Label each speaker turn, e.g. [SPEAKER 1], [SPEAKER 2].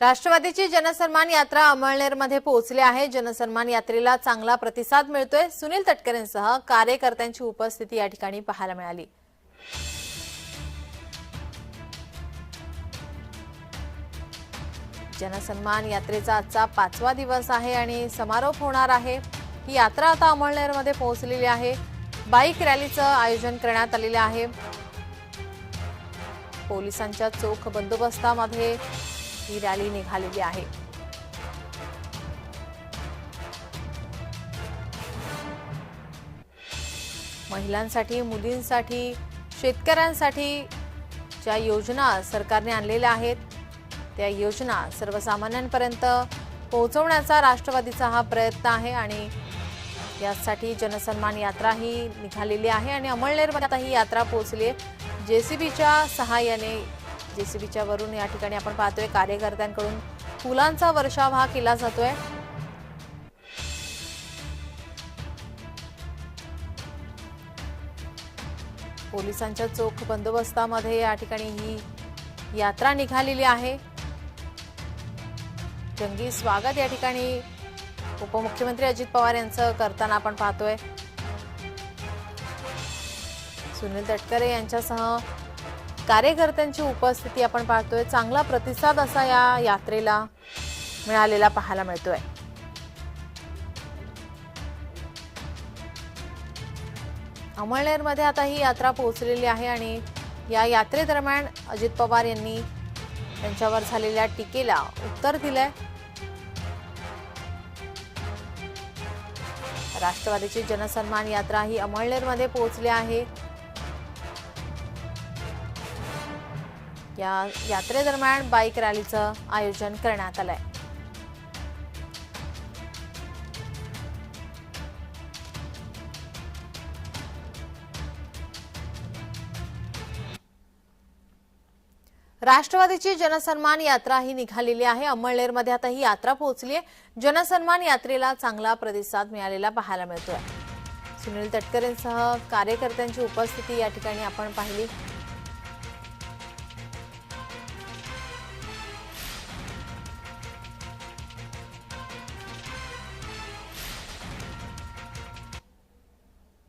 [SPEAKER 1] राष्ट्रवादीची जनसन्मान यात्रा अमळनेरमध्ये पोहोचली आहे. जनसन्मान यात्रेला चांगला प्रतिसाद मिळतोय. सुनील तटकरेंसह कार्यकर्त्यांची उपस्थिती या ठिकाणी पाहायला मिळाली. जनसन्मान यात्रेचा आजचा पाचवा दिवस आहे आणि समारोप होणार आहे. ही यात्रा आता अमळनेरमध्ये पोहोचलेली आहे. बाईक रॅलीचं आयोजन करण्यात आलेलं आहे. पोलिसांच्या चोख बंदोबस्तामध्ये ही रॅली निघालेली आहे. महिलांसाठी मुलींसाठी शेतकऱ्यांसाठी ज्या योजना सरकारने आणलेल्या आहेत त्या योजना सर्वसामान्यांपर्यंत पोहोचवण्याचा राष्ट्रवादीचा हा प्रयत्न आहे आणि यासाठी जनसन्मान यात्रा ही निघालेली आहे आणि अमळनेरमध्ये आता ही यात्रा पोहोचली आहे. जेसीबीच्या सहाय्याने जेसीबीच्या वरून या ठिकाणी आपण पाहतोय कार्यकर्त्यांकडून फुलांचा वर्षाव हा केला जातोय. पोलिसांच्या चोख बंदोबस्तामध्ये या ठिकाणी ही यात्रा निघालेली आहे. जंगी स्वागत या ठिकाणी उपमुख्यमंत्री अजित पवार यांचं करताना आपण पाहतोय. सुनील तटकरे यांच्यासह कार्यकर्त्यांची उपस्थिती आपण पाहतोय. चांगला प्रतिसाद असा या यात्रेला मिळालेला पाहायला मिळतोय. अमळनेरमध्ये आता ही यात्रा पोहोचलेली आहे आणि या यात्रेदरम्यान अजित पवार यांनी त्यांच्यावर झालेल्या टीकेला उत्तर दिलंय. राष्ट्रवादीची जनसन्मान यात्रा ही अमळनेरमध्ये पोहोचली आहे. या यात्रेदरम्यान बाईक रॅलीचं आयोजन करण्यात आलंय. राष्ट्रवादीची जनसन्मान यात्रा ही निघालेली आहे. अंमळनेरमध्ये आता ही यात्रा पोहोचली आहे. जनसन्मान यात्रेला चांगला प्रतिसाद मिळालेला पाहायला मिळतोय. सुनील तटकरेंसह कार्यकर्त्यांची उपस्थिती या ठिकाणी आपण पाहिली.